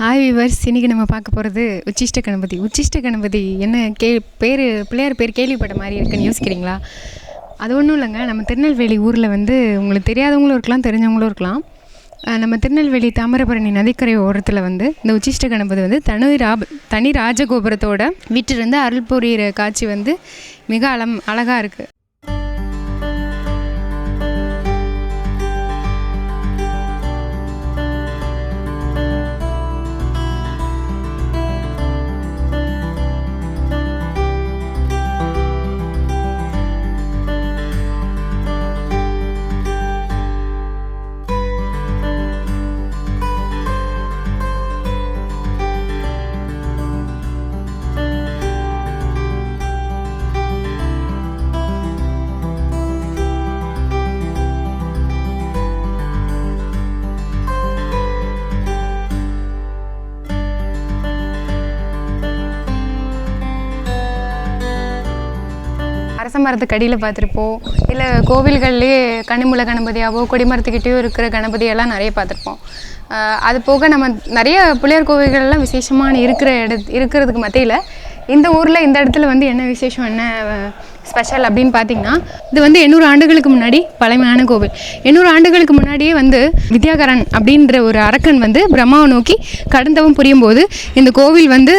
Hi viewers இன்றைக்கி நம்ம பார்க்க போகிறது உச்சிஷ்ட கணபதி. உச்சிஷ்ட கணபதி என்ன கே பேர் பிள்ளையார் பேர் கேள்விப்பட்ட மாதிரி இருக்குன்னு யோசிக்கிறீங்களா? அது ஒன்றும் இல்லைங்க. நம்ம திருநெல்வேலி ஊரில் வந்து உங்களுக்கு தெரியாதவங்களும் இருக்கலாம் தெரிஞ்சவங்களும் இருக்கலாம். நம்ம திருநெல்வேலி தாமிரபரணி நதிக்கரை ஓரத்தில் வந்து இந்த உச்சிஷ்ட கணபதி வந்து தனி ராப தனி ராஜகோபுரத்தோட வீட்டிலிருந்து அருள் புரிகிற காட்சி வந்து மிக அலம் அழகாக இருக்குது மரத்துக்கு அடியில் பார்த்துருப்போம் இல்லை கோவில்கள்லேயே கனிமுல கணபதியாவோ கொடிமரத்துக்கிட்டேயோ இருக்கிற கணபதியெல்லாம் நிறைய பார்த்துருப்போம். அது போக நம்ம நிறைய பிள்ளையார் கோவில்கள்லாம் விசேஷமான இருக்கிற இடத்து இருக்கிறதுக்கு மத்தியில் இந்த ஊரில் இந்த இடத்துல வந்து என்ன விசேஷம் என்ன ஸ்பெஷல் அப்படின்னு பார்த்தீங்கன்னா இது வந்து எண்ணூறு ஆண்டுகளுக்கு முன்னாடி பழமையான கோவில். எண்ணூறு ஆண்டுகளுக்கு முன்னாடியே வந்து வித்யாகரன் அப்படின்ற ஒரு அரக்கன் வந்து பிரம்மாவை நோக்கி கடுந்தவம் புரியும் போது இந்த கோவில் வந்து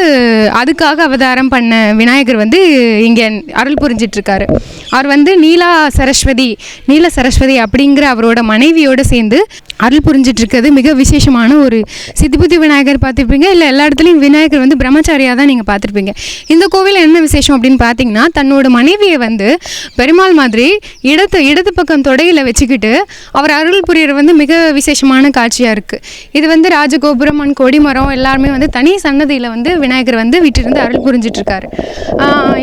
அதுக்காக அவதாரம் பண்ண விநாயகர் வந்து இங்கே அருள் புரிஞ்சிட்ருக்காரு. அவர் வந்து நீலா சரஸ்வதி நீல சரஸ்வதி அப்படிங்கிற அவரோட மனைவியோடு சேர்ந்து அருள் புரிஞ்சிட்டு இருக்கிறது மிக விசேஷமான ஒரு சித்திபுத்தி விநாயகர் பார்த்துருப்பீங்க. இல்லை எல்லா இடத்துலையும் விநாயகர் வந்து பிரம்மச்சாரியாக தான் நீங்கள் பார்த்துருப்பீங்க. இந்த கோவில் என்ன விசேஷம் அப்படின்னு பார்த்தீங்கன்னா தன்னோட மனைவியை வந்து பெருமாள் மாதிரி இடத்து இடது பக்கம் தொடையில் வச்சுக்கிட்டு அவர் அருள் புரியற வந்து மிக விசேஷமான காட்சியாக இருக்குது இது வந்து ராஜகோபுரம் அண்ட் கொடிமரம் எல்லாருமே வந்து தனி சன்னதியில் வந்து விநாயகர் வந்து வீட்டிலிருந்து அருள் புரிஞ்சிட்ருக்காரு.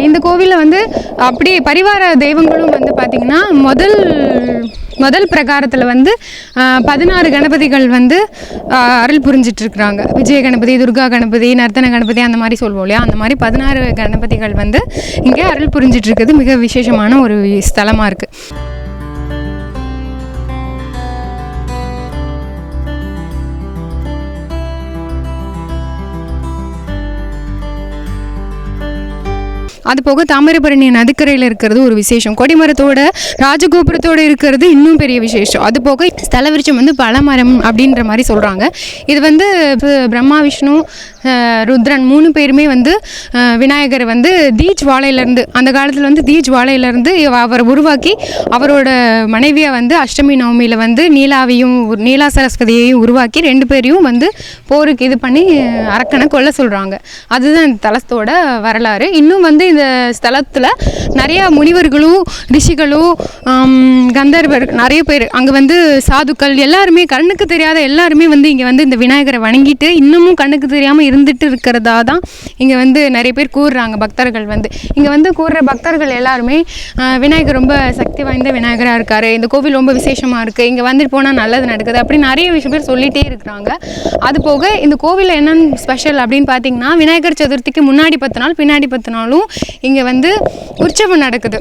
இந்த கோவிலில் வந்து அப்படியே பரிவார தெய்வங்களும் வந்து பார்த்திங்கன்னா முதல் முதல் பிரகாரத்தில் வந்து ஆஹ், பதினாறு கணபதிகள் வந்து ஆஹ், அருள் புரிஞ்சிட்ருக்குறாங்க. விஜய கணபதி துர்கா கணபதி நர்த்தன கணபதி அந்த மாதிரி சொல்லுவோம் இல்லையா? அந்த மாதிரி பதினாறு கணபதிகள் வந்து இங்கே அருள் புரிஞ்சிட்டு மிக விசேஷமான ஒரு ஸ்தலமாக இருக்குது அது போக தாமிரபரணி நதிக்கரையில் இருக்கிறது ஒரு விசேஷம். கொடிமரத்தோட ராஜகோபுரத்தோட இருக்கிறது இன்னும் பெரிய விசேஷம். அது போக ஸ்தல வந்து பழமரம் அப்படின்ற மாதிரி சொல்கிறாங்க இது வந்து பிரம்மா விஷ்ணு ருத்ரன் மூணு பேருமே வந்து விநாயகர் வந்து தீஜ் வாழையிலேருந்து அந்த காலத்தில் வந்து தீஜ் வாழையிலேருந்து அவர் உருவாக்கி அவரோட மனைவியை வந்து அஷ்டமி நவமியில் வந்து நீலாவையும் நீலா சரஸ்வதியையும் உருவாக்கி ரெண்டு பேரையும் வந்து போருக்கு இது பண்ணி அரக்கனை கொல்ல சொல்கிறாங்க அதுதான் இந்த தலத்தோட வரலாறு. இன்னும் வந்து இந்த ஸ்தலத்தில் நிறையா முனிவர்களும் ரிஷிகளும் கந்தர்வர் நிறைய பேர் அங்கே வந்து சாதுக்கள் எல்லாருமே கண்ணுக்கு தெரியாத எல்லாருமே வந்து இங்கே வந்து இந்த விநாயகரை வணங்கிட்டு இன்னமும் கண்ணுக்கு தெரியாமல் இருந்துட்டு இருக்கிறதா தான் இங்கே வந்து நிறைய பேர் கூறுறாங்க பக்தர்கள் வந்து. இங்கே வந்து கூறுற பக்தர்கள் எல்லாருமே விநாயகர் ரொம்ப சக்தி வாய்ந்த விநாயகராக இருக்கார். இந்த கோவில் ரொம்ப விசேஷமாக இருக்குது இங்கே வந்துட்டு போனால் நல்லது நடக்குது அப்படி நிறைய விஷயம் பேர் சொல்லிகிட்டே இருக்கிறாங்க. அது போக இந்த கோவிலில் என்னென்ன ஸ்பெஷல் அப்படின்னு பார்த்தீங்கன்னா விநாயகர் சதுர்த்திக்கு முன்னாடி பத்து நாள் பின்னாடி பத்து நாளும் இங்கே வந்து உற்சவம் நடக்குது.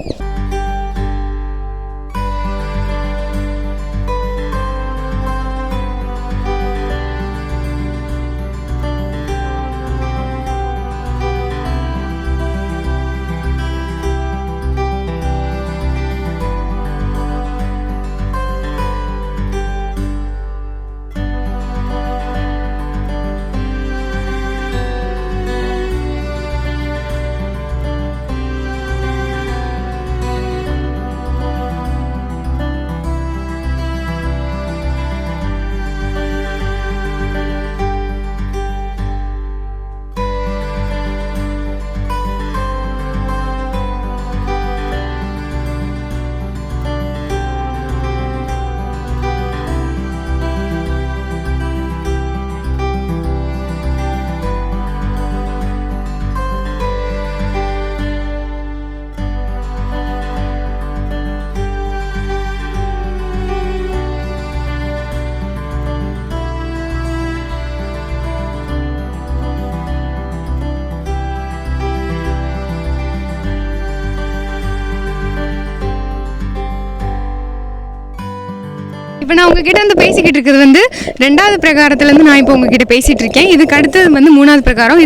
நான் உங்ககிட்ட வந்து பேசிக்கிட்டு இருக்கிறது வந்து ரெண்டாவது பிரகாரத்துலேருந்து நான் இப்போ உங்ககிட்ட பேசிகிட்டு இருக்கேன். இதுக்கு அடுத்தது வந்து மூணாவது பிரகாரம்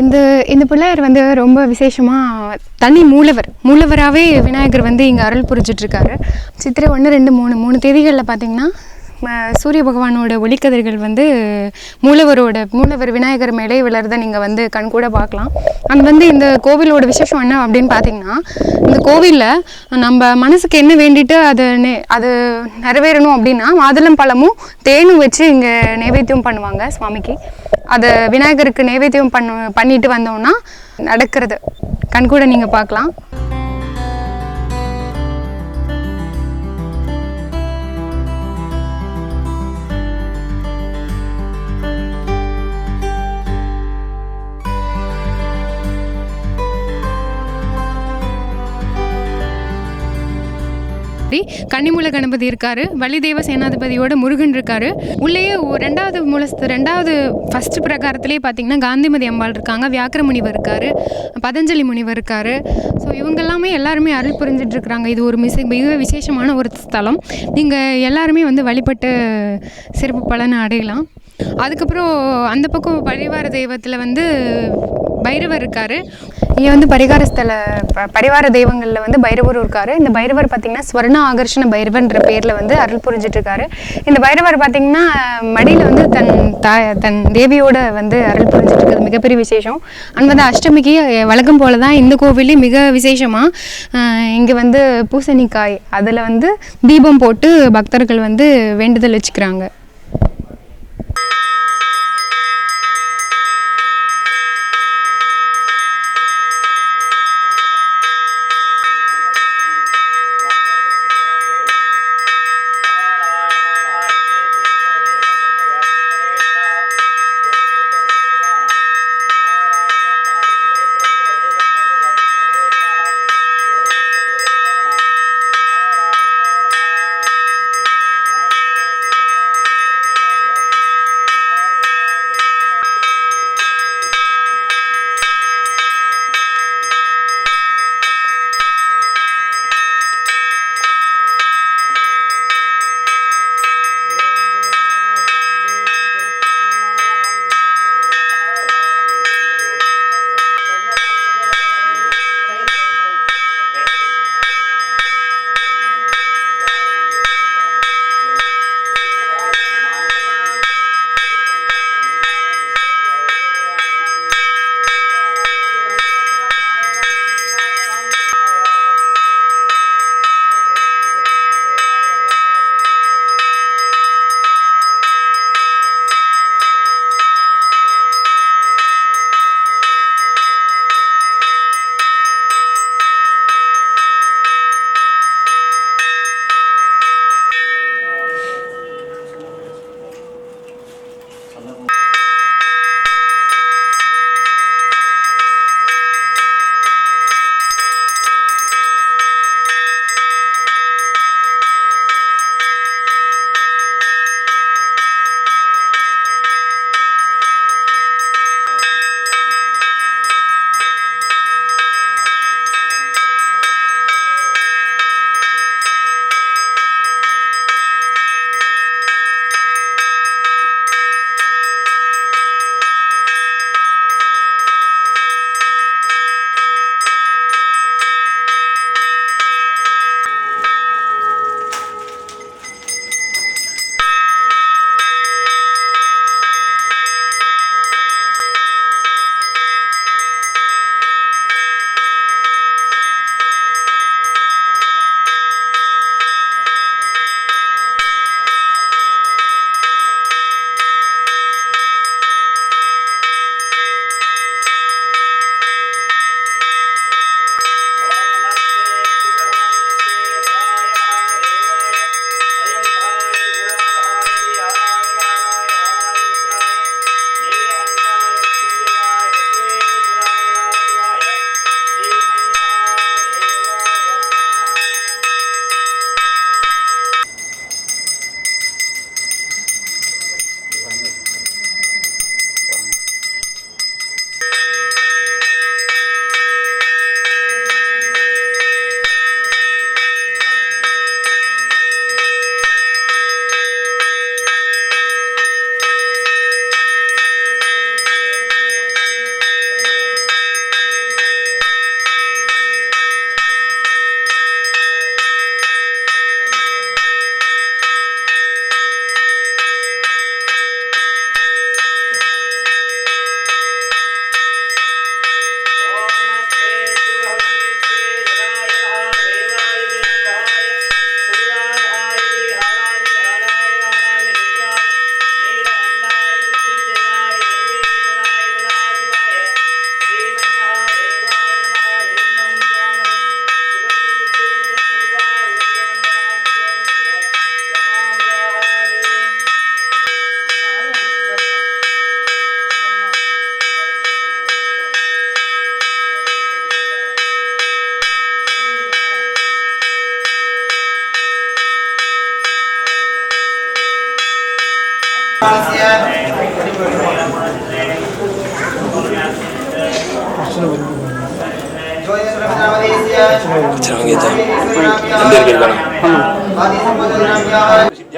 இந்த இந்த பிள்ளையார் வந்து ரொம்ப விசேஷமாக தனி மூலவர். மூலவராகவே விநாயகர் வந்து இங்கே அருள் புரிஞ்சிட்ருக்காரு. சித்திரை ஒன்று ரெண்டு மூணு மூணு தேதிகளில் பார்த்தீங்கன்னா சூரிய பகவானோட ஒளிக்கதிர்கள் வந்து மூலவரோட மூலவர் விநாயகர் மேலே விளர்றதை நீங்கள் வந்து கண்கூட பார்க்கலாம். அண்ட் வந்து இந்த கோவிலோட விசேஷம் என்ன அப்படின்னு பார்த்தீங்கன்னா இந்த கோவிலில் நம்ம மனசுக்கு என்ன வேண்டிட்டு அது நே அது நிறைவேறணும் அப்படின்னா மாதுளம் பழமும் தேனும் வச்சு இங்கே நைவேத்தியம் பண்ணுவாங்க சுவாமிக்கு. அதை விநாயகருக்கு நைவேத்தியம் பண்ண பண்ணிட்டு வந்தோம்னா நடக்கிறது. கண்கூட நீங்கள் பார்க்கலாம். கன்னிமூல கணபதி இருக்காரு. வள்ளிதேவ சேனாதிபதியோட முருகன் இருக்காரு. உள்ளேயே ரெண்டாவது மூலஸ்து ரெண்டாவது ஃபர்ஸ்ட் பிரகாரத்திலே பார்த்தீங்கன்னா காந்திமதி அம்பாள் இருக்காங்க. வியாக்கர முனிவர் இருக்காரு. பதஞ்சலி முனிவர் இருக்காரு. ஸோ இவங்க எல்லாமே எல்லாருமே அருள் புரிஞ்சிட்டு இருக்கிறாங்க. இது ஒரு மிக மிக விசேஷமான ஒரு ஸ்தலம். நீங்கள் எல்லாருமே வந்து வழிபட்டு சிறப்பு பலனை அடையலாம். அதுக்கப்புறம் அந்த பக்கம் பரிவார தெய்வத்தில் வந்து பைரவர் இருக்காரு. இங்கே வந்து பரிகாரஸ்தல ப- பரிவார தெய்வங்களில் வந்து பைரவர் இருக்காரு. இந்த பைரவர் பார்த்தீங்கன்னா ஸ்வர்ண ஆகர்ஷண பைரவன்ற பேரில் வந்து அருள் புரிஞ்சிட்டு இருக்காரு இந்த பைரவர் பார்த்தீங்கன்னா மடியில் வந்து தன் தாய் தன் தேவியோட வந்து அருள் புரிஞ்சிட்டு இருக்கிறது மிகப்பெரிய விசேஷம். அண்ட் வந்து அஷ்டமிக்கு வழக்கம் போல தான் இந்த கோவிலே மிக விசேஷமாக இங்கே வந்து பூசணிக்காய் அதில் வந்து தீபம் போட்டு பக்தர்கள் வந்து வேண்டுதல் வச்சுக்கிறாங்க.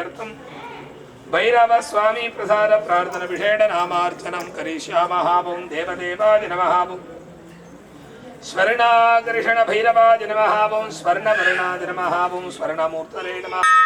भैरवस्वामी भैरव स्वामी प्रसाद प्रार्थना विषेण नामार्चनम करिष्यामः भुं देवदेवाय नमः भुं स्वर्णाकर्षण भैरवाय नमः भुं नमः नमः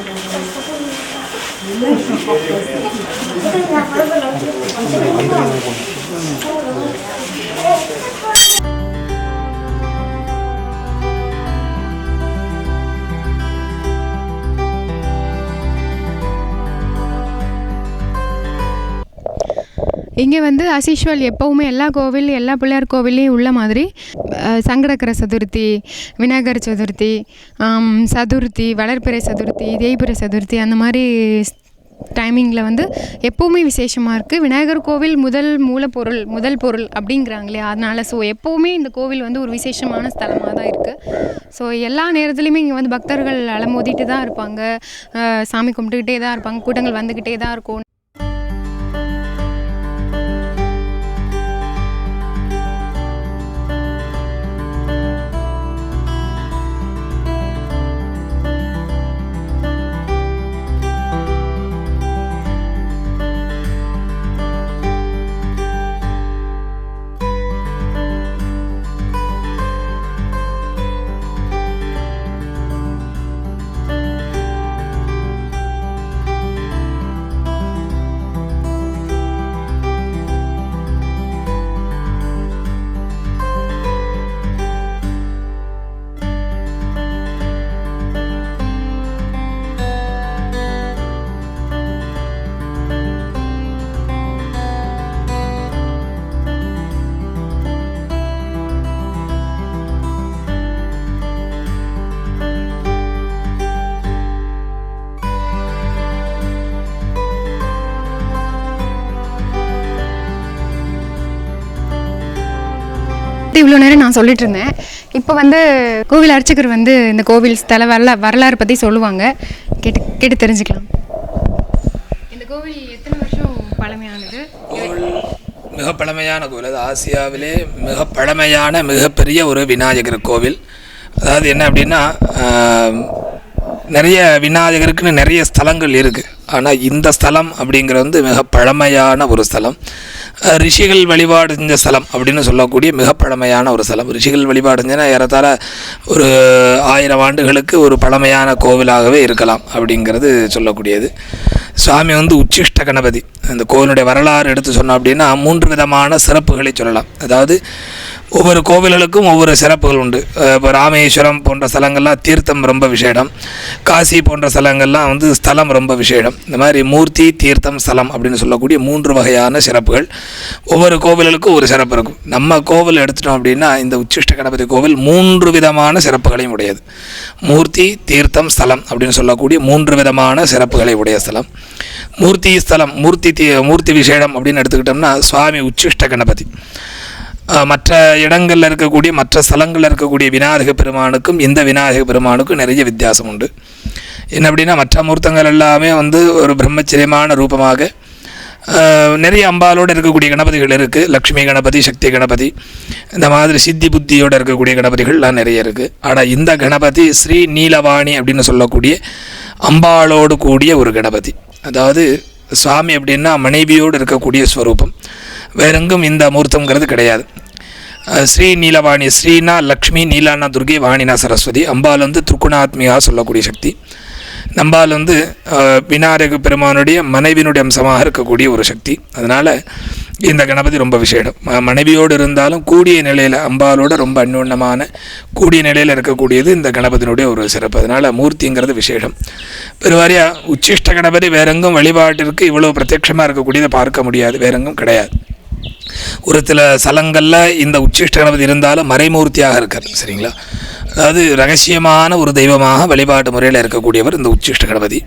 இங்கே வந்து அசிஷுவல் எப்போவுமே எல்லா கோவில் எல்லா பிள்ளையார் கோவிலையும் உள்ள மாதிரி. சங்கடகர சதுர்த்தி விநாயகர் சதுர்த்தி சதுர்த்தி வளர்பிறை சதுர்த்தி தேய்பிறை சதுர்த்தி அந்த மாதிரி டைமிங்கில் வந்து எப்போவுமே விசேஷமாக இருக்குது விநாயகர் கோவில் முதல் மூலப்பொருள் முதல் பொருள் அப்படிங்கிறாங்களே அதனால் ஸோ எப்போவுமே இந்த கோவில் வந்து ஒரு விசேஷமான ஸ்தலமாக தான் இருக்குது ஸோ எல்லா நேரத்துலையுமே இங்கே வந்து பக்தர்கள் அலமோதிட்டு தான் இருப்பாங்க. சாமி கும்பிட்டுக்கிட்டே தான் இருப்பாங்க. கூட்டங்கள் வந்துக்கிட்டே தான் இருக்கும். இவ்வளோ நேரம் நான் சொல்லிட்டு இருந்தேன். இப்போ வந்து கோவில் அர்ச்சகர் வந்து இந்த கோவில் ஸ்தல வரலா வரலாறு பற்றி சொல்லுவாங்க. கேட்டு கேட்டு தெரிஞ்சுக்கலாம். இந்த கோவில் எத்தனை வருஷம் பழமையானது? மிக பழமையான கோவில். அது ஆசியாவிலே மிக பழமையான மிகப்பெரிய ஒரு விநாயகர் கோவில். அதாவது என்ன அப்படின்னா நிறைய விநாயகருக்குன்னு நிறைய ஸ்தலங்கள் இருக்குது ஆனால் இந்த ஸ்தலம் அப்படிங்கிறது வந்து மிக பழமையான ஒரு ஸ்தலம். ரிஷிகள் வழிபாடு செஞ்ச ஸ்தலம் அப்படின்னு சொல்லக்கூடிய மிக பழமையான ஒரு ஸ்தலம் ரிஷிகள் வழிபாடு ஏறத்தாழ ஒரு ஆயிரம் ஆண்டுகளுக்கு ஒரு பழமையான கோவிலாகவே இருக்கலாம் அப்படிங்கிறது சொல்லக்கூடியது. சுவாமி வந்து உச்சிஷ்ட கணபதி. அந்த கோவிலுடைய வரலாறு எடுத்து சொன்னோம் அப்படின்னா மூன்று விதமான சிறப்புகளை சொல்லலாம். அதாவது ஒவ்வொரு கோவில்களுக்கும் ஒவ்வொரு சிறப்புகள் உண்டு. இப்போ ராமேஸ்வரம் போன்ற ஸ்தலங்கள்லாம் தீர்த்தம் ரொம்ப விசேடம். காசி போன்ற ஸ்தலங்கள்லாம் வந்து ஸ்தலம் ரொம்ப விசேடம். இந்த மாதிரி மூர்த்தி தீர்த்தம் ஸ்தலம் அப்படின்னு சொல்லக்கூடிய மூன்று வகையான சிறப்புகள். ஒவ்வொரு கோவில்களுக்கும் ஒரு சிறப்பு இருக்கும். நம்ம கோவில் எடுத்துட்டோம் அப்படின்னா இந்த உச்சிஷ்ட கணபதி கோவில் மூன்று விதமான சிறப்புகளையும் உடையது. மூர்த்தி தீர்த்தம் ஸ்தலம் அப்படின்னு சொல்லக்கூடிய மூன்று விதமான சிறப்புகளை உடைய ஸ்தலம். மூர்த்தி ஸ்தலம் மூர்த்தி தீ மூர்த்தி விசேடம் அப்படின்னு எடுத்துக்கிட்டோம்னா சுவாமி உச்சிஷ்ட கணபதி. மற்ற இடங்களில் இருக்கக்கூடிய மற்ற ஸ்தலங்களில் இருக்கக்கூடிய விநாயக பெருமானுக்கும் இந்த விநாயக பெருமானுக்கும் நிறைய வித்தியாசம் உண்டு. என்ன அப்படின்னா மற்ற மூர்த்தங்கள் எல்லாமே வந்து ஒரு பிரம்மச்சரியமான ரூபமாக நிறைய அம்பாலோடு இருக்கக்கூடிய கணபதிகள் இருக்குது லக்ஷ்மி கணபதி சக்தி கணபதி இந்த மாதிரி சித்தி புத்தியோடு இருக்கக்கூடிய கணபதிகள்லாம் நிறைய இருக்குது ஆனால் இந்த கணபதி ஸ்ரீ நீலவாணி அப்படின்னு சொல்லக்கூடிய அம்பாளோடு கூடிய ஒரு கணபதி. அதாவது சுவாமி அப்படின்னா மனைவியோடு இருக்கக்கூடிய ஸ்வரூபம். வேறெங்கும் இந்த மூர்த்தங்கிறது கிடையாது. ஸ்ரீ நீலவாணி ஸ்ரீனா லக்ஷ்மி நீலானா துர்கை வாணினா சரஸ்வதி அம்பாள் வந்து திருக்குணாத்மியாக சொல்லக்கூடிய சக்தி நம்பால் வந்து விநாயக பெருமானுடைய மனைவியினுடைய அம்சமாக இருக்கக்கூடிய ஒரு சக்தி அதனால் இந்த கணபதி ரொம்ப விசேடம் மனைவியோடு இருந்தாலும் கூடிய நிலையில் அம்பாலோட ரொம்ப அந்யோன்யமான கூடிய நிலையில் இருக்கக்கூடியது இந்த கணபதியினுடைய ஒரு சிறப்பு அதனால் மூர்த்திங்கிறது விசேஷம் பெருவாரியாக உச்சிஷ்ட கணபதி வேறெங்கும் வழிபாட்டிற்கு இவ்வளோ பிரத்யட்சமாக இருக்கக்கூடியதை பார்க்க முடியாது வேறெங்கும் கிடையாது ஒரு சில ஸ்தலங்களில் இந்த உச்சிஷ்ட கணபதி இருந்தாலும் மறைமூர்த்தியாக இருக்கார் சரிங்களா? அதாவது ரகசியமான ஒரு தெய்வமாக வழிபாட்டு முறையில் இருக்கக்கூடியவர் இந்த உச்சிஷ்ட கணபதி.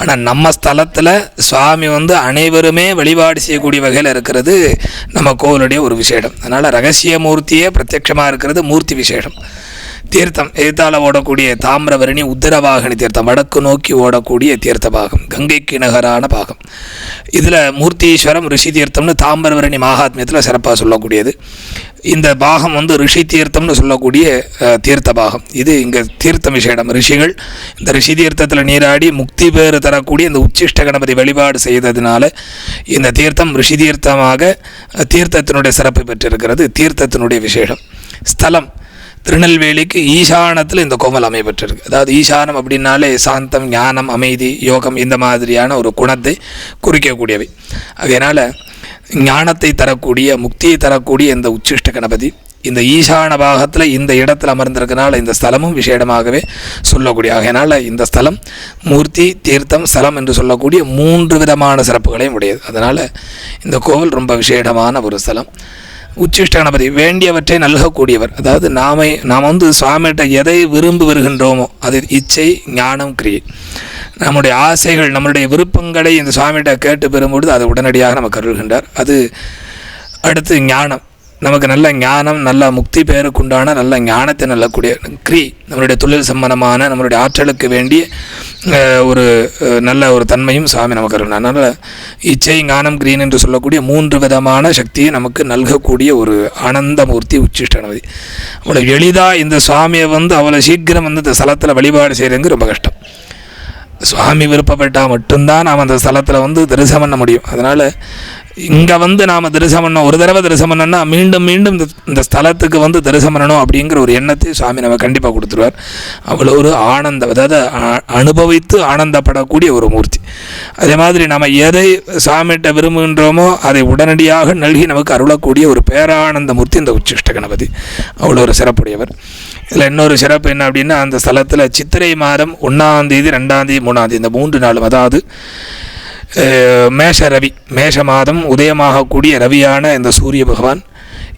ஆனால் நம்ம ஸ்தலத்தில் சுவாமி வந்து அனைவருமே வழிபாடு செய்யக்கூடிய வகையில் இருக்கிறது நம்ம கோவிலுடைய ஒரு விசேடம் அதனால் ரகசிய மூர்த்தியே பிரத்யட்சமாக இருக்கிறது மூர்த்தி விசேஷம். தீர்த்தம் எதிர்த்தால ஓடக்கூடிய தாமிரவரணி உத்தரவாகனி தீர்த்தம் வடக்கு நோக்கி ஓடக்கூடிய தீர்த்த பாகம் கங்கைக்கு நகரான பாகம். இதில் மூர்த்தீஸ்வரம் ரிஷி தீர்த்தம்னு தாமிரவரணி மகாத்மியத்தில் சிறப்பாக சொல்லக்கூடியது. இந்த பாகம் வந்து ரிஷி தீர்த்தம்னு சொல்லக்கூடிய தீர்த்த பாகம். இது இங்கே தீர்த்த விஷயம் ரிஷிகள் இந்த ரிஷி தீர்த்தத்தில் நீராடி முக்தி பேறு தரக்கூடிய இந்த உச்சிஷ்ட கணபதி வழிபாடு செய்ததினால இந்த தீர்த்தம் ரிஷி தீர்த்தமாக தீர்த்தத்தினுடைய சிறப்பு பெற்றிருக்கிறது. தீர்த்தத்தினுடைய விசேஷம். ஸ்தலம். திருநெல்வேலிக்கு ஈசானத்தில் இந்த கோவில் அமைப்பெற்றிருக்கு அதாவது ஈசானம் அப்படின்னாலே சாந்தம் ஞானம் அமைதி யோகம் இந்த மாதிரியான ஒரு குணத்தை குறிக்கக்கூடியவை. அதனால் ஞானத்தை தரக்கூடிய முக்தியை தரக்கூடிய இந்த உச்சிஷ்ட கணபதி இந்த ஈசான பாகத்தில் இந்த இடத்துல அமர்ந்திருக்கனால இந்த ஸ்தலமும் விசேடமாகவே சொல்லக்கூடிய. ஆகையினால் இந்த ஸ்தலம் மூர்த்தி தீர்த்தம் ஸ்தலம் என்று சொல்லக்கூடிய மூன்று விதமான சிறப்புகளையும் உடையது. அதனால் இந்த கோவில் ரொம்ப விசேடமான ஒரு ஸ்தலம். உச்சிஷ்ட கணபதி வேண்டியவற்றை நல்கக்கூடியவர். அதாவது நாம நாம் வந்து சுவாமிகிட்ட எதை விரும்பி வருகின்றோமோ அது இச்சை ஞானம் கிரியை. நம்முடைய ஆசைகள் நம்மளுடைய விருப்பங்களை இந்த சுவாமிகிட்ட கேட்டு பெறும்பொழுது அதை உடனடியாக நமக்கு அருள்கின்றார் அது அடுத்து ஞானம். நமக்கு நல்ல ஞானம் நல்ல முக்தி பேருக்குண்டான நல்ல ஞானத்தை நல்லக்கூடிய கிரி நம்மளுடைய தொழில் சம்பந்தமான நம்மளுடைய ஆற்றலுக்கு வேண்டிய ஒரு நல்ல ஒரு தன்மையும் சுவாமி நமக்கு அருள். அதனால் இச்சை ஞானம் கிரீன் என்று சொல்லக்கூடிய மூன்று விதமான சக்தியை நமக்கு நல்கக்கூடிய ஒரு ஆனந்தமூர்த்தி உச்சிஷ்டனவதி அவ்வளோ எளிதாக இந்த சுவாமியை வந்து அவ்வளோ சீக்கிரம் வந்து இந்த ஸ்தலத்தில் வழிபாடு செய்கிறதுங்க ரொம்ப கஷ்டம். சுவாமி விருப்பப்பட்டால் மட்டும்தான் நாம் அந்த ஸ்தலத்தில் வந்து தரிசனம் பண்ண முடியும். அதனால் இங்கே வந்து நாம் தரிசனம் பண்ணோம். ஒரு தடவை தரிசனம் பண்ணோம்னா மீண்டும் மீண்டும் இந்த இந்த ஸ்தலத்துக்கு வந்து தரிசனம் பண்ணணும் அப்படிங்கிற ஒரு எண்ணத்தை சுவாமி நம்ம கண்டிப்பாக கொடுத்துருவார். அவ்வளோ ஒரு ஆனந்தம் அதாவது அனுபவித்து ஆனந்தப்படக்கூடிய ஒரு மூர்த்தி. அதே மாதிரி நம்ம எதை சாமிகிட்ட விரும்புகின்றோமோ அதை உடனடியாக நல்கி நமக்கு அருளக்கூடிய ஒரு பேரானந்த மூர்த்தி இந்த உச்சிஷ்ட கணபதி. அவ்வளோ ஒரு சிறப்புடையவர். இதில் இன்னொரு சிறப்பு என்ன அப்படின்னா அந்த ஸ்தலத்தில் சித்திரை மாதம் ஒன்றாந்தேதி ரெண்டாந்தேதி மூணாந்தேதி இந்த மூன்று நாளும் அதாவது மேஷ ரவி மேஷ மாதம் உதயமாகக்கூடிய ரவியான இந்த சூரிய பகவான்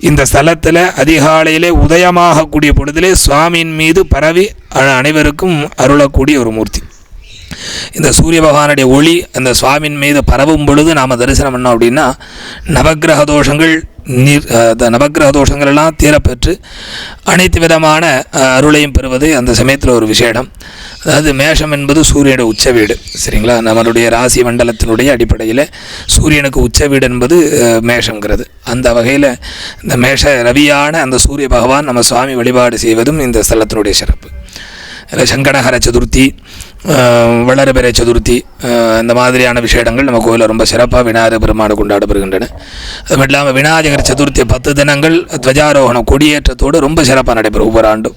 இந்த ஸ்தலத்தில் அதிகாலையிலே உதயமாகக்கூடிய பொழுதிலே சுவாமியின் மீது பரவி அனைவருக்கும் அருளக்கூடிய ஒரு மூர்த்தி. இந்த சூரிய பகவானுடைய ஒளி அந்த சுவாமியின் மீது பரவும் பொழுது நாம் தரிசனம் பண்ணோம் அப்படின்னா நவக்கிரக தோஷங்கள் நீர் அஹ், நவக்கிரக தோஷங்கள் எல்லாம் தீரப்பெற்று அனைத்து விதமான அருளையும் பெறுவது அந்த சமயத்தில் ஒரு விசேடம். அதாவது மேஷம் என்பது சூரியனுடைய உச்ச வீடு சரிங்களா? நம்மளுடைய ராசி மண்டலத்தினுடைய அடிப்படையில் சூரியனுக்கு உச்ச வீடு என்பது மேஷங்கிறது அந்த வகையில் இந்த மேஷ ரவியான அந்த சூரிய பகவான் நம்ம சுவாமி வழிபாடு செய்வதும் இந்த ஸ்தலத்தினுடைய சிறப்பு. சங்கடஹர சதுர்த்தி வளரபெற சதுர்த்தி இந்த மாதிரியான விஷயங்கள் நம்ம கோயிலில் ரொம்ப சிறப்பாக விநாயகர் பெருமாடு கொண்டாடப்படுகின்றன. அது மட்டும் இல்லாமல் விநாயகர் சதுர்த்தி பத்து தினங்கள் துவஜாரோகணம் கொடியேற்றத்தோடு ரொம்ப சிறப்பாக நடைபெறும் ஒவ்வொரு ஆண்டும்.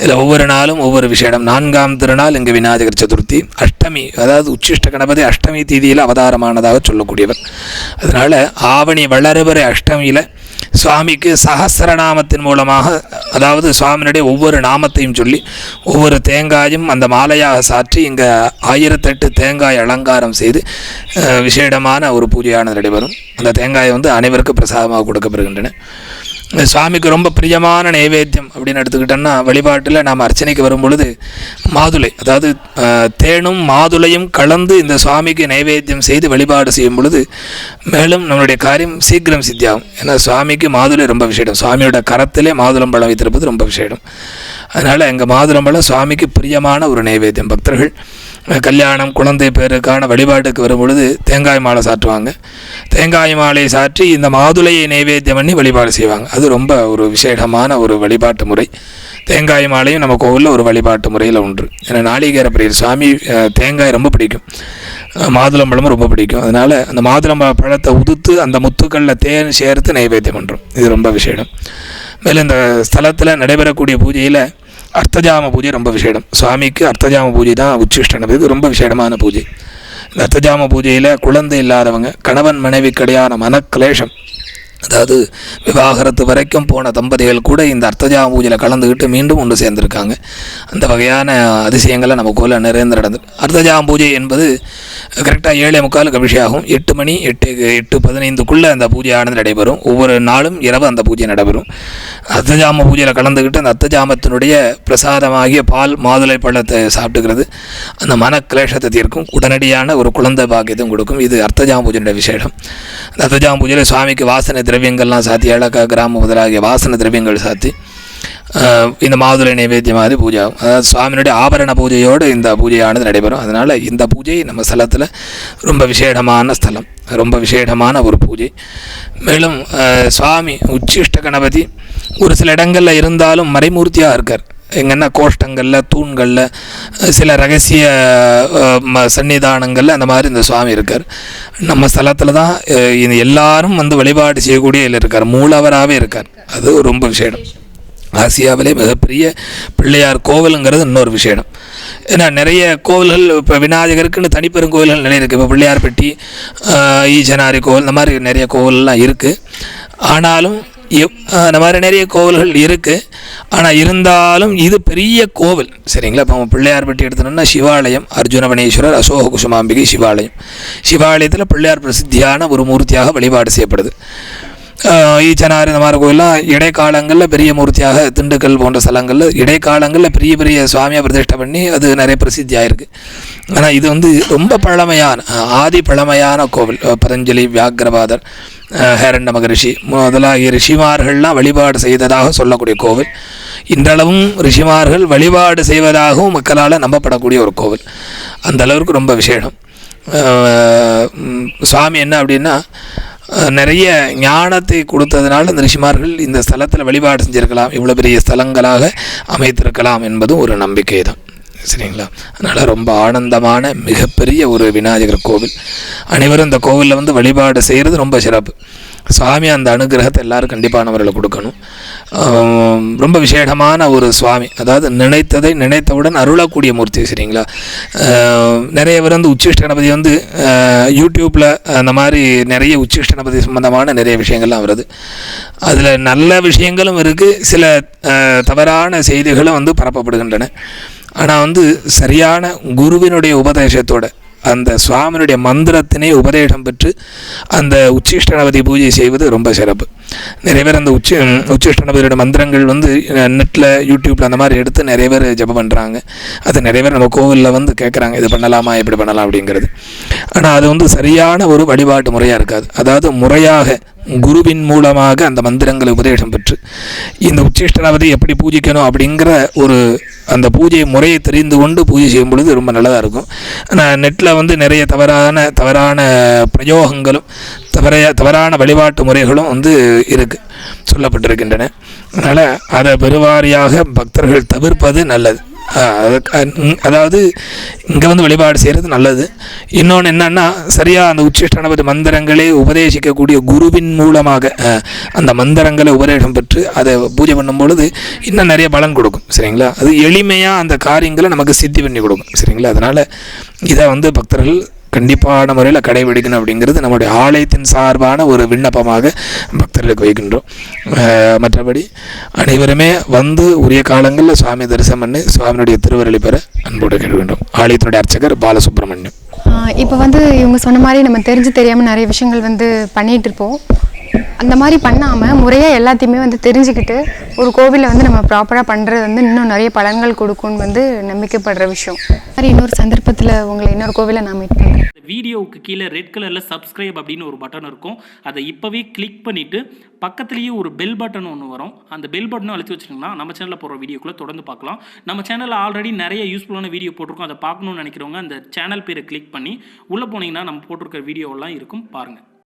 இதில் ஒவ்வொரு நாளும் ஒவ்வொரு விஷயம் நான்காம் திருநாள் இங்கே விநாயகர் சதுர்த்தி. அஷ்டமி அதாவது உச்சிஷ்ட கணபதி அஷ்டமி தீதியில் அவதாரமானதாக சொல்லக்கூடியவர். அதனால் ஆவணி வளரபெற அஷ்டமியில் சுவாமிக்கு சஹஸ்ரநாமத்தின் மூலமாக அதாவது சுவாமியினுடைய ஒவ்வொரு நாமத்தையும் சொல்லி ஒவ்வொரு தேங்காயும் அந்த மாலையாக சாற்றி இங்கே ஆயிரத்தெட்டு தேங்காய் அலங்காரம் செய்து விசேடமான ஒரு பூஜையானது நடைபெறும். அந்த தேங்காயை வந்து அனைவருக்கும் பிரசாதமாக கொடுக்கப்படுகின்றன. இந்த சுவாமிக்கு ரொம்ப பிரியமான நைவேத்தியம் அப்படின்னு எடுத்துக்கிட்டோம்னா வழிபாட்டில் நாம் அர்ச்சனைக்கு வரும் பொழுது மாதுளை அதாவது தேனும் மாதுளையும் கலந்து இந்த சுவாமிக்கு நைவேத்தியம் செய்து வழிபாடு செய்யும் பொழுது மேலும் நம்மளுடைய காரியம் சீக்கிரம் சித்தியாகும். ஏன்னா சுவாமிக்கு மாதுளை ரொம்ப விசேடம் சுவாமியோட கரத்திலே மாதுளம்பழம் வைத்திருப்பது ரொம்ப விசேடம் அதனால் எங்கள் மாதுளம்பழம் சுவாமிக்கு பிரியமான ஒரு நைவேத்தியம். பக்தர்கள் கல்யாணம் குழந்தை பேருக்கான வழிபாட்டுக்கு வரும்பொழுது தேங்காய் மாலை சாற்றுவாங்க. தேங்காய் மாலை சாற்றி இந்த மாதுளையை நைவேத்தியம் பண்ணி வழிபாடு செய்வாங்க. அது ரொம்ப ஒரு விசேஷமான ஒரு வழிபாட்டு முறை. தேங்காய் மாலையும் நம்ம கோவிலில் ஒரு வழிபாட்டு முறையில் ஒன்று ஏன்னா நாளிகேர பிரியர் சுவாமி தேங்காய் ரொம்ப பிடிக்கும். மாதுளம்பழமும் ரொம்ப பிடிக்கும். அதனால் அந்த மாதுளம்பழ பழத்தை உதுத்து அந்த முத்துக்களில் தேன் சேர்த்து நைவேத்தியம் பண்ணுறோம் இது ரொம்ப விசேடம். மேலும் இந்த ஸ்தலத்தில் நடைபெறக்கூடிய பூஜையில் அர்த்தஜாம பூஜை ரொம்ப விசேடம். சுவாமிக்கு அர்த்தஜாம பூஜை தான் உச்சிஷ்டனம் ரொம்ப விசேடமான பூஜை. இந்த அர்த்தஜாம பூஜையில் குழந்தை இல்லாதவங்க கணவன் மனைவி கிடையான மனக்லேஷம் அதாவது விவாகரத்து வரைக்கும் போன தம்பதிகள் கூட இந்த அர்த்தஜாம பூஜையில் கலந்துக்கிட்டு மீண்டும் ஒன்று சேர்ந்திருக்காங்க. அந்த வகையான அதிசயங்களை நம்ம கோல நிறைந்து நடந்து அர்த்தஜா பூஜை என்பது கரெக்டாக ஏழே முக்காலுக்கு அபிஷேகம் எட்டு மணி எட்டு எட்டு பதினைந்துக்குள்ளே அந்த பூஜையானது நடைபெறும். ஒவ்வொரு நாளும் இரவு அந்த பூஜை நடைபெறும். அர்த்தஜாம பூஜையில் கலந்துக்கிட்டு அந்த அர்த்தஜாமத்தினுடைய பிரசாதமாகிய பால் மாதுளை பழத்தை சாப்பிட்டுக்கிறது. அந்த மன கிளேஷத்தை தீர்க்கும். உடனடியான ஒரு குழந்தை பாக்கியத்தையும் கொடுக்கும். இது அர்த்தஜாம பூஜையுடைய விசேஷம். அந்த அர்த்தஜாம பூஜையில் சுவாமிக்கு வாசனை திரவியங்கள்லாம் சாத்தி ஏலக்காய் கிராம முதலாகிய வாசனை திரவியங்கள் சாத்தி இந்த மாதுளை நைவேத்தியம் மாதிரி பூஜை ஆகும். அதாவது சுவாமியினுடைய ஆபரண பூஜையோடு இந்த பூஜையானது நடைபெறும். அதனால் இந்த பூஜை நம்ம ஸ்தலத்தில் ரொம்ப விசேடமான ஸ்தலம். ரொம்ப விசேடமான ஒரு பூஜை. மேலும் சுவாமி உச்சிஷ்ட கணபதி ஒரு சில இடங்களில் இருந்தாலும் மறைமூர்த்தியாக இருக்கார். எங்கன்னா கோஷ்டங்களில் தூண்களில் சில ரகசிய ம- சன்னிதானங்களில் அந்த மாதிரி இந்த சுவாமி இருக்கார். நம்ம ஸ்தலத்தில் தான் இது எல்லாரும் வந்து வழிபாடு செய்யக்கூடிய இதில் இருக்கார். மூலவராகவே இருக்கார். அது ரொம்ப விஷயம் ஆசியாவிலே மிகப்பெரிய பிள்ளையார் கோவிலுங்கிறது இன்னொரு விஷயம் ஏன்னா நிறைய கோவில்கள் இப்போ விநாயகருக்குன்னு தனிப்பெரும் கோவில்கள் நிறைய இருக்குது இப்போ பிள்ளையார்பட்டி ஈசனாரி கோவில் இந்த மாதிரி நிறைய கோவில்லாம் இருக்குது ஆனாலும் எப்- இந்த மாதிரி நிறைய கோவில்கள் இருக்குது ஆனால் இருந்தாலும் இது பெரிய கோவில். சரிங்களா? இப்போ நம்ம பிள்ளையார்பட்டி எடுத்தோம்னா சிவாலயம் அர்ஜுனவனேஸ்வரர் அசோக குசுமாம்பிகை சிவாலயம். சிவாலயத்தில் பிள்ளையார் பிரசித்தியான ஒரு மூர்த்தியாக வழிபாடு செய்யப்படுது. ஈச்சனார் இந்த மாதிரி கோயிலாம் இடைக்காலங்களில் பெரிய மூர்த்தியாக திண்டுக்கல் போன்ற ஸ்தலங்களில் இடைக்காலங்களில் பெரிய பெரிய சுவாமியை பிரதிஷ்டை பண்ணி அது நிறைய பிரசித்தியாயிருக்கு. ஆனால் இது வந்து ரொம்ப பழமையான ஆதி பழமையான கோவில். பதஞ்சலி வியாக்கிரபாதர் ஆஹ் ரிஷி. மகரிஷி முதலாகிய ரிஷிமார்கள்லாம் வழிபாடு செய்ததாக சொல்லக்கூடிய கோவில். இன்றளவும் ரிஷிமார்கள் வழிபாடு செய்வதாகவும் மக்களால் நம்பப்படக்கூடிய ஒரு கோவில். அந்த அளவுக்கு ரொம்ப விசேஷம். சுவாமி என்ன அப்படின்னா நிறைய ஞானத்தை கொடுத்ததுனால இந்த ரிஷிமார்கள் இந்த ஸ்தலத்தில் வழிபாடு செஞ்சுருக்கலாம். இவ்வளோ பெரிய ஸ்தலங்களாக அமைத்திருக்கலாம் என்பதும் ஒரு நம்பிக்கை தான் சரிங்களா அதனால் ரொம்ப ஆனந்தமான மிகப்பெரிய ஒரு விநாயகர் கோவில். அனைவரும் இந்த கோவிலில் வந்து வழிபாடு செய்கிறது ரொம்ப சிறப்பு. சுவாமி அந்த அனுகிரகத்தை எல்லாரும் கண்டிப்பானவர்களை கொடுக்கணும். ரொம்ப விசேஷமான ஒரு சுவாமி. அதாவது நினைத்ததை நினைத்தவுடன் அருளக்கூடிய மூர்த்தி சரிங்களா? நிறைய பேர் வந்து உச்சிஷ்ட கணபதி வந்து யூடியூப்பில் அந்த மாதிரி நிறைய உச்சிஷ்ட கணபதி சம்மந்தமான நிறைய விஷயங்கள்லாம் வருது. அதில் நல்ல விஷயங்களும் இருக்குது சில தவறான செய்திகளும் வந்து பரப்பப்படுகின்றன. ஆனால் வந்து சரியான குருவினுடைய உபதேசத்தோட அந்த சுவாமியுடைய மந்திரத்தினை உபதேசம் பெற்று அந்த உச்சிஷ்டநபதி பூஜை செய்வது ரொம்ப சிறப்பு. நிறைய பேர் அந்த உச்சி உச்சிஷ்டநபதியோட மந்திரங்கள் வந்து நெட்டில் யூடியூப்பில் அந்த மாதிரி எடுத்து நிறைய பேர் ஜெபம் பண்ணுறாங்க அது நிறைய பேர் நம்ம கோவிலில் வந்து கேட்குறாங்க இது பண்ணலாமா? இப்படி பண்ணலாம்? அப்படிங்கிறது. ஆனால் அது வந்து சரியான ஒரு வழிபாட்டு முறையாக இருக்காது. அதாவது முறையாக குருவின் மூலமாக அந்த மந்திரங்களை உபதேசம் பெற்று இந்த உச்சிஷ்டநாபதி எப்படி பூஜிக்கணும் அப்படிங்கிற ஒரு அந்த பூஜை முறையை தெரிந்து கொண்டு பூஜை செய்யும் பொழுது ரொம்ப நல்லதாக இருக்கும். ஆனால் நெட்டில் வந்து நிறைய தவறான தவறான பிரயோகங்களும் தவறைய தவறான வழிபாட்டு முறைகளும் வந்து இருக்குது சொல்லப்பட்டிருக்கின்றன. அதனால் அதை பெருவாரியாக பக்தர்கள் தவிர்ப்பது நல்லது. அதாவது இங்கே வந்து வழிபாடு செய்கிறது நல்லது. இன்னொன்று என்னன்னா சரியாக அந்த உச்சிஷ்டனபதி மந்திரங்களே உபதேசிக்கக்கூடிய குருவின் மூலமாக அந்த மந்திரங்களை உபதேசம் பெற்று அதை பூஜை பண்ணும் பொழுது இன்னும் நிறைய பலன் கொடுக்கும் சரிங்களா? அது எளிமையாக அந்த காரியங்களை நமக்கு சித்தி பண்ணி கொடுக்கும் சரிங்களா? அதனால் இதை வந்து பக்தர்கள் கண்டிப்பான முறையில் கடைபிடிக்கணும் அப்படிங்கிறது நம்முடைய ஆலயத்தின் சார்பான ஒரு விண்ணப்பமாக பக்தர்களுக்கு வைக்கின்றோம். மற்றபடி அனைவருமே வந்து உரிய காலங்களில் சுவாமி தரிசனம் பண்ணி சுவாமியுடைய திருவருளை பெற அன்போடு கேட்கின்றோம் ஆலயத்தினுடைய அர்ச்சகர் பாலசுப்ரமணியம். இப்போ வந்து இவங்க சொன்ன மாதிரி நம்ம தெரிஞ்சு தெரியாமல் நிறைய விஷயங்கள் வந்து பண்ணிகிட்டு இருப்போம். அந்த மாதிரி பண்ணாமல் முறையாக எல்லாத்தையுமே வந்து தெரிஞ்சுக்கிட்டு ஒரு கோவிலை வந்து நம்ம ப்ராப்பராக பண்ணுறது வந்து இன்னும் நிறைய பலன்கள் கொடுக்கும்னு வந்து நம்பிக்கைப்படுற விஷயம். மாதிரி இன்னொரு சந்தர்ப்பத்தில் உங்களை இன்னொரு கோவிலை நான் மீட் பண்ணுறேன் வீடியோவுக்கு கீழே ரெட் கலரில் சப்ஸ்கிரைப் அப்படின்னு ஒரு பட்டன் இருக்கும். அதை இப்போவே கிளிக் பண்ணிவிட்டு பக்கத்துலேயே ஒரு பெல் பட்டன் ஒன்று வரும். அந்த பெல் பட்டனும் அழுத்தி வச்சுருங்கன்னா நம்ம சேனலில் போகிற வீடியோக்குள்ளே தொடர்ந்து பார்க்கலாம். நம்ம சேனலில் ஆல்ரெடி நிறைய யூஸ்ஃபுல்லான வீடியோ போட்டிருக்கோம். அதை பார்க்கணும்னு நினைக்கிறவங்க அந்த சேனல் பேரை கிளிக் பண்ணி உள்ளே போனீங்கன்னா நம்ம போட்டிருக்க வீடியோவெல்லாம் இருக்கும். பாருங்கள்